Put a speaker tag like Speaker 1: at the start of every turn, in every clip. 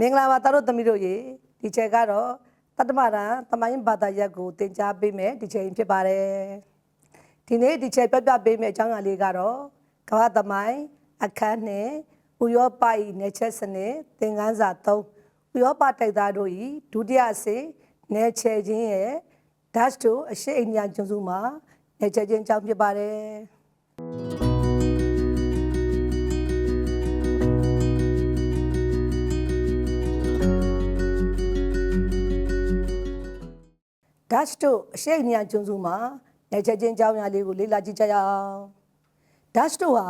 Speaker 1: မင်္ဂလာပါသားတို့သမီးတို့ရေဒီချက်ကတော့တတ္တမရန်သမိုင်းဘာသာရပ်ကိုသင်ကြားပေးမယ်ဒီချိန်ဖြစ်ပါတယ်ဒီနေ့ဒီချက်ပြပြပေးမယ်အကြောင်းအရာလေးကတော့ကမ္ဘာသမိုင်းအခန်းနဲ့ဥရောပ၏နေချက်စနစ်သင်ခန်းစာ3ဥရောပတိုက်သားတို့၏ဒုတိယအစီနေချေခြင်းရဲ့ဒတ်တို့အရှိအိန္ဒိယကျွန်းစုမှာနေချေခြင်းအကြောင်းဖြစ်ပါတယ် ဒတ်တို့အရှိအိန္ဒိယကျွန်းစုမှာနေချက်ချင်းကြောင်းရာလေးကိုလေ့လာကြည့်ကြရအောင်ဒတ်တို့ဟာ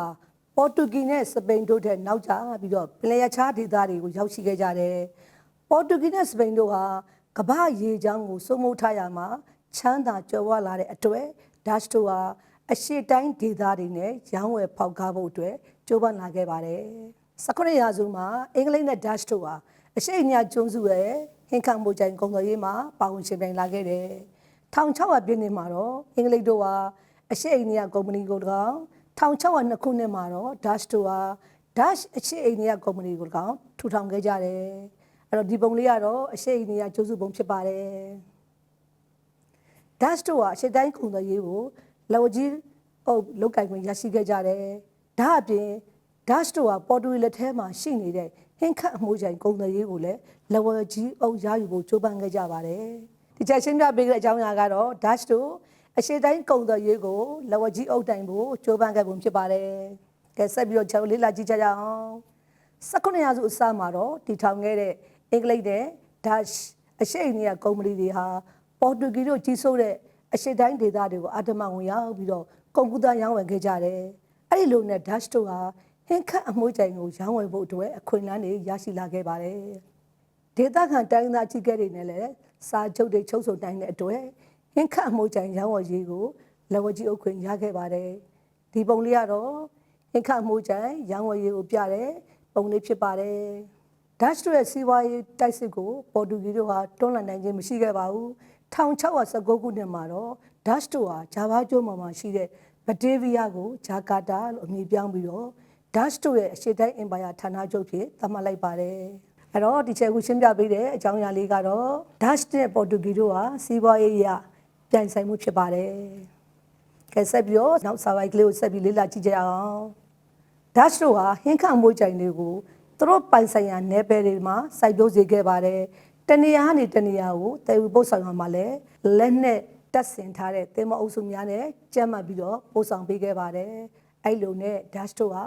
Speaker 1: ပေါ်တူဂီနဲ့စပိန်တို့ထက်နောက်ကျပြီးတော့ပင်လယ်ရခြားဒေသတွေကိုရောက်ရှိခဲ့ကြတယ်ပေါ်တူဂီနဲ့စပိန်တို့ဟာကမ္ဘာရေချောင်းကိုစိုးမိုးထားရမှာချမ်းသာကြွယ်ဝလာတဲ့အတွက်ဒတ်တို့ဟာအရှိတိုင်းဒေသတွေနဲ့ရောင်းဝယ်ဖောက်ကားဖို့အတွက်ကြိုးပမ်းလာခဲ့ပါတယ်19ရာစုမှာအင်္ဂလိပ်နဲ့ဒတ်တို့ဟာအရှိအိန္ဒိယကျွန်းစုရဲ့ ဟင်ခံမှုကြိုင်ကုန်သွယ်ရေးမှာပါဝင်ရှင်ပြိုင်လာခဲ့တယ်1600ပြည့်နှစ်မှာတော့အင်္ဂလိပ်တို့ဟာအရှိအိန္ဒိယကုမ္ပဏီကို၎င်း1602ခုနှစ်မှာတော့ဒတ်တို့ဟာ Dutch အရှိအိန္ဒိယကုမ္ပဏီကို၎င်းထူထောင်ခဲ့ကြတယ်အဲ့တော့ဒီပုံလေးကတော့အရှိအိန္ဒိယကျွန်းစုပုံဖြစ်ပါတယ်ဒတ်တို့ဟာအရှိတိုင်းကုန်သွယ်ရေးကိုလော်ကြီးအုပ်လုတ်ကင်ခွင့်ရရှိခဲ့ကြတယ်။ဒါအပြင်ဒတ်တို့ဟာပေါ်တူဂီလက်ထဲမှာရှိနေတဲ့ ဟင်းခတ်အမှုချိုင်ကုန်သွယ်ရေးကိုလည်းလော်ကြီးအုပ်ရယူဖို့ကြိုးပမ်းခဲ့ကြပါတယ်။ဒီချက်ရှင်းပြပေးတဲ့အကြောင်းအရာကတော့ဒတ်တို့အရှိတိုင်းကုန်သွယ်ရေးကိုလော်ကြီးအုပ်တိုင်ဖို့ကြိုးပမ်းခဲ့ပုံဖြစ်ပါတယ်။ကဲဆက်ပြီးတော့ကျွန်တော်လေ့လာကြည့်ကြရအောင်။19ရာစုအစမှာတော့တည်ထောင်ခဲ့တဲ့အင်္ဂလိပ်နဲ့ဒတ်အရှိအိန္ဒိယကုမ္ပဏီတွေဟာပေါ်တူဂီတို့ကြီးစိုးတဲ့အရှိတိုင်းဒေသတွေကိုအာတမဝင်ရောက်ပြီးတော့ကုန်ကူးသားရောင်းဝယ်ခဲ့ကြတယ်။အဲ့ဒီလိုနဲ့ဒတ်တို့ဟာ ဟင်းခတ်အမွှေးကြိုင်ကိုရောင်းဝယ်ဖို့အတွက်အခွင့်အလမ်းတွေရရှိလာခဲ့ပါတယ်။ဒေသခံတိုင်းသားကြီးကဲတွေနဲ့လည်းစာချုပ်တွေချုပ်ဆိုတိုင်းတဲ့အတွက်ဟင်းခတ်အမွှေးကြိုင်ရောင်းဝယ်ရေးကိုလက်ဝကြီးအုပ်ခွင့်ရခဲ့ပါတယ်။ဒီပုံလေးကတော့ဟင်းခတ်အမွှေးကြိုင်ရောင်းဝယ်ရေးကိုပြတဲ့ပုံလေးဖြစ်ပါတယ်။ဒတ်တို့ရဲ့စီးပွားရေးတိုက်စစ်ကိုပေါ်တူဂီတို့ဟာတွန်းလှန်နိုင်ခြင်းမရှိခဲ့ပါဘူး1619ခုနှစ်မှာတော့ဒတ်တို့ဟာဂျာဗာကျွန်းပေါ်မှာရှိတဲ့ဗတေးဗီးယားကိုဂျာကာတာလို့အမည်ပြောင်းပြီးတော့ ဒတ်တို့ရဲ့အရှေ့တိုင်းအင်ပါယာဌာနချုပ်ဖြစ်သတ်မှတ်လိုက်ပါတယ်အဲ့တော့ဒီချက်ကိုရှင်းပြပေးတဲ့အကြောင်းအရာလေးကတော့ဒတ်နဲ့ပေါ်တူဂီတို့ဟာစီးပွားရေးအရပြိုင်ဆိုင်မှုဖြစ်ပါတယ်ကဲဆက်ပြီးတော့နောက်စာပိုက်ကလေးကိုဆက်ပြီးလေ့လာကြည့်ကြအောင်ဒတ်တို့ဟာဟင်းခမွေးကြိုင်တွေကိုသူတို့ပိုင်ဆိုင်ရာနယ်ပယ်တွေမှာစိုက်ပျိုးစေခဲ့ပါတယ်။တနေရာကနေတနေရာကိုတည်ယူပို့ဆောင်ရမှာလဲလက်နဲ့တက်ဆင်ထားတဲ့သင်္ဘောအုပ်စုများနဲ့ကြက်မှတ်ပြီးတော့ပို့ဆောင်ပေးခဲ့ပါတယ်။အဲ့လိုနဲ့ဒတ်တို့ဟာ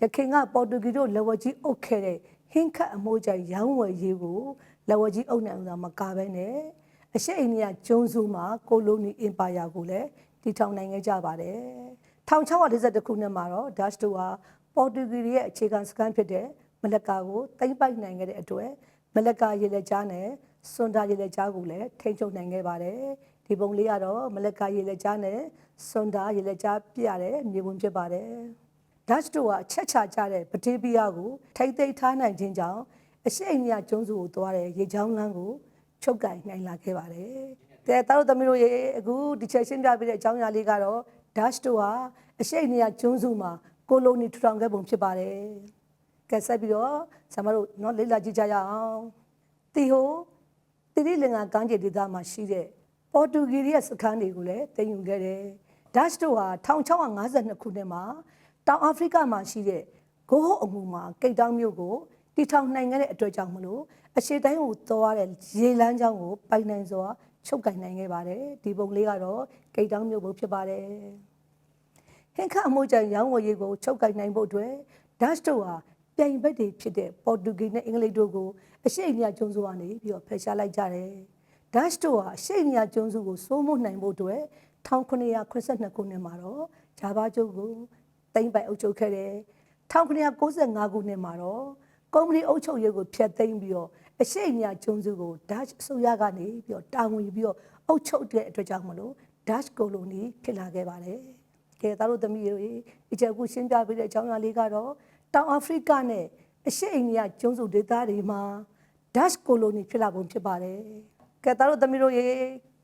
Speaker 1: ရခင်ကပေါ်တူဂီတို့လက်ဝကြီးအုပ်ခဲ့တဲ့ဟင်းခတ်အမွှေးကြိုင်ရောင်းဝယ်ရေးကိုလက်ဝကြီးအုပ်နိုင်အောင်မကားပဲနဲ့အရှေ့အိန္ဒိယကျွန်းစုမှာကိုလိုနီအင်ပါယာကိုလည်းတည်ထောင်နိုင်ခဲ့ကြပါတယ်။1641ခုနှစ်မှာတော့ဒတ်တို့ဟာပေါ်တူဂီရဲ့အခြေခံစခန်းဖြစ်တဲ့မလက်ကာကိုသိမ်းပိုက်နိုင်ခဲ့တဲ့အတွက်မလက်ကာရေလက်ကြားနဲ့စွန်ဒါရေလက်ကြားကိုလည်းထိန်းချုပ်နိုင်ခဲ့ပါတယ်။ဒီပုံလေးကတော့မလက်ကာရေလက်ကြားနဲ့စွန်ဒါရေလက်ကြားပြရတဲ့မြေပုံဖြစ်ပါတယ်။ ဒတ်တို့ကအချက်ချကြတဲ့ဗတေးပီးယားကိုထိမ့်သိမ်းထားနိုင်ခြင်းကြောင့်အရှိအိန္ဒိယကျွန်းစုကိုသွားတဲ့ရေချောင်းလမ်းကိုချုပ်ကင်နိုင်လာခဲ့ပါတယ်။ကဲသားတို့သမီးတို့ရေအခုဒီချက်ရှင်းပြပေးတဲ့အကြောင်းအရာလေးကတော့ဒတ်တို့ဟာအရှိအိန္ဒိယကျွန်းစုမှာကိုလိုနီထူထောင်ခဲ့ပုံဖြစ်ပါတယ်။ကဲဆက်ပြီးတော့ဆမတို့နော်လေ့လာကြည့်ကြရအောင်။တီဟိုတိရိလင်္ကာကမ်းခြေဒေသမှာရှိတဲ့ပေါ်တူဂီရဲ့စခန်းတွေကိုလည်းတင်ယူခဲ့တယ်။ဒတ်တို့ဟာ1652ခုနှစ်မှာ တောင်အာဖရိကမှာရှိတဲ့ဂိုးဟုတ်အမှုမှာကိတ်တောင်းမြို့ကိုတီထောင်နိုင်ခဲ့တဲ့အတွက်ကြောင့်မလို့အရှိတိုင်းကိုသွားတဲ့ရေလမ်းကြောင်းကိုပိုင်နိုင်စွာချုပ်ကင်နိုင်ခဲ့ပါတယ်။ဒီပုံလေးကတော့ကိတ်တောင်းမြို့ပုံဖြစ်ပါတယ်။ဟင်ခအမှုကြံရောင်းဝယ်ရေးကိုချုပ်ကိုင်နိုင်ဖို့အတွက်ဒတ်တို့ဟာပြိုင်ဘက်တွေဖြစ်တဲ့ပေါ်တူဂီနဲ့အင်္ဂလိပ်တို့ကိုအရှိအိန္ဒိယကျွန်းစုကနေပြီးတော့ဖယ်ရှားလိုက်ကြတယ်။ဒတ်တို့ဟာအရှိအိန္ဒိယကျွန်းစုကိုစိုးမိုးနိုင်ဖို့အတွက်1982ခုနှစ်မှာတော့ဂျာဗာကျွန်းကို တိမ့်ပိုင်အုပ်ချုပ်ခဲ့တယ်။1995ခုနှစ်မှာတော့ကုမ္ပဏီအုပ်ချုပ်ရေးကိုဖျက်သိမ်းပြီးတော့အရှိအိန္ဒိယကျွန်းစုကိုဒတ်အစိုးရကနေပြီးတော့တာဝန်ယူပြီးတော့အုပ်ချုပ်တဲ့အတွက်ကြောင့်မလို့ဒတ်ကိုလိုနီဖြစ်လာခဲ့ပါတယ်။ကဲသားတို့သမီးတွေဒီချက်ခုရှင်းပြပေးတဲ့အကြောင်းအရာလေးကတော့တောင်အာဖရိကနဲ့အရှေ့အိန္ဒိယကျွန်းစုဒေသတွေမှာဒတ်ကိုလိုနီဖြစ်လာပုံဖြစ်ပါတယ်။ကဲသားတို့သမီးတို့ရေ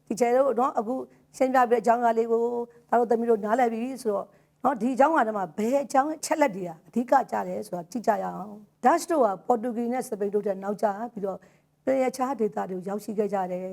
Speaker 1: ဒီချက်တို့နော်အခုရှင်းပြပေးတဲ့အကြောင်းအရာလေးကိုသားတို့သမီးတို့နားလည်ပြီဆိုတော့ နော်ဒီအကြောင်းကတည်းကဘယ်အကြောင်းချက်လက်တွေကအဓိကကြတယ်ဆိုတာကြည့်ကြရအောင်ဒတ်တို့ကပေါ်တူဂီနဲ့စပိန်တို့တဲ့နောက်ကျပြီးတော့ပရချားဒေတာတွေကိုရောက်ရှိခဲ့ကြတယ်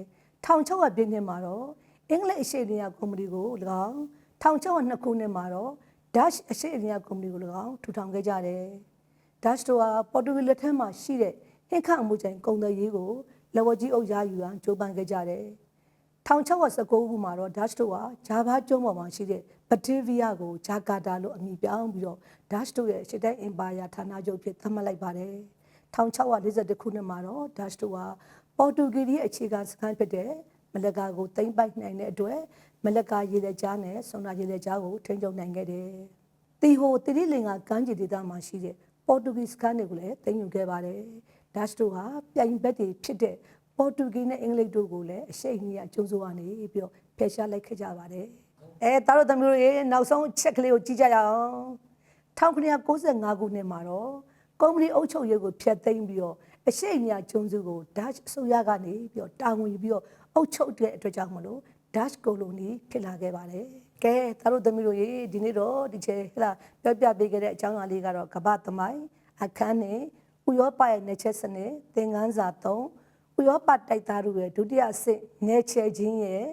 Speaker 1: 1600ပြည့်နှစ်မှာတော့အင်္ဂလိပ်အရှေ့အလယ်ကုမ္ပဏီကို၎င်း1602ခုနှစ်မှာတော့ Dutch အရှေ့အလယ်ကုမ္ပဏီကို၎င်းထူထောင်ခဲ့ကြတယ်။ Dutch တို့ကပေါ်တူဂီလက်ထက်မှာရှိတဲ့ဟင်္ခအမှုကျန်ကုန်သည်ရေးကိုလက်ဝကြီးအုပ်ရယူရန်ကြိုးပမ်းခဲ့ကြတယ်။1619ခုမှာတော့ Dutch တို့ကဂျာဗာကျွန်းပေါ်မှာရှိတဲ့ ဘတ်တီးဗီးယားကိုဂျာကာတာလို့အမည်ပြောင်းပြီးတော့ Dutch တို့ရဲ့ရှစ်တိုင်းအင်ပါယာဌာနချုပ်ဖြစ်သတ်မှတ်လိုက်ပါတယ်1642ခုနှစ်မှာတော့ Dutch တို့ကပေါ်တူဂီရဲ့အခြေခံစခန်းဖြစ်တဲ့မလကာကိုသိမ်းပိုက်နိုင်တဲ့အတွက်မလကာရေလက်ကြားနဲ့ဆွန်နာရေလက်ကြားကိုထိန်းချုပ်နိုင်ခဲ့တယ်။တီဟိုတိရိလင်္ကာကမ်းခြေဒေသမှာရှိတဲ့ပေါ်တူဂီစခန်းတွေကိုလည်းသိမ်းယူခဲ့ပါတယ်။ဒတ်တို့ဟာပြိုင်ဘက်တွေဖြစ်တဲ့ပေါ်တူဂီနဲ့အင်္ဂလိပ်တို့ကိုလည်းအရှိန်ကြီးအကျုံးစိုးကနေပြီးတော့ဖယ်ရှားလိုက်ခဲ့ကြပါတယ်။ အဲတားတို့သမီးတို့ရေနောက်ဆုံးအချက်ကလေးကိုကြည့်ကြရအောင်။1995ခုနှစ်မှာတော့ကုမ္ပဏီအုပ်ချုပ်ရေးကိုဖျက်သိမ်းပြီးတော့အရှိန်ကြီးကျုံးစုကို Dutch အစိုးရကနေပြီးတော့တာဝန်ယူပြီးတော့အုပ်ချုပ်တဲ့အတွက်ကြောင့်မလို့ Dutch colony ဖြစ်လာခဲ့ပါတယ်။ကဲသားတို့သမီးတို့ရေဒီနေ့တော့ဒီချေဟလာပြောပြပေးခဲ့တဲ့အကြောင်းအရာလေးကတော့ကပ္ပသမိုင်းအခန်းနဲ့ဥရောပရဲ့နေချက်စနစ်သင်ခန်းစာ3ဥရောပတိုက်သားတို့ရဲ့ဒုတိယအဆင့်နေချက်ချင်းရဲ့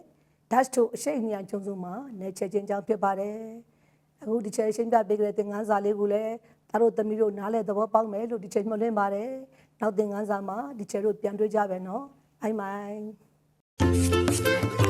Speaker 1: Dutch တို့အရှိန်အညာကျုံစုမှာနေချက်ချင်းကြောင့်ဖြစ်ပါတယ်။အခုဒီချေရှင်းပြပေးခဲ့တဲ့သင်ခန်းစာလေးကိုလည်းသားတို့သမီးတို့နားလည်သဘောပေါက်မယ်လို့ဒီချေမျှော်လင့်ပါတယ်။နောက်သင်ခန်းစာမှာဒီချေတို့ပြန်တွေ့ကြပဲနော်။အိုင်မိုင်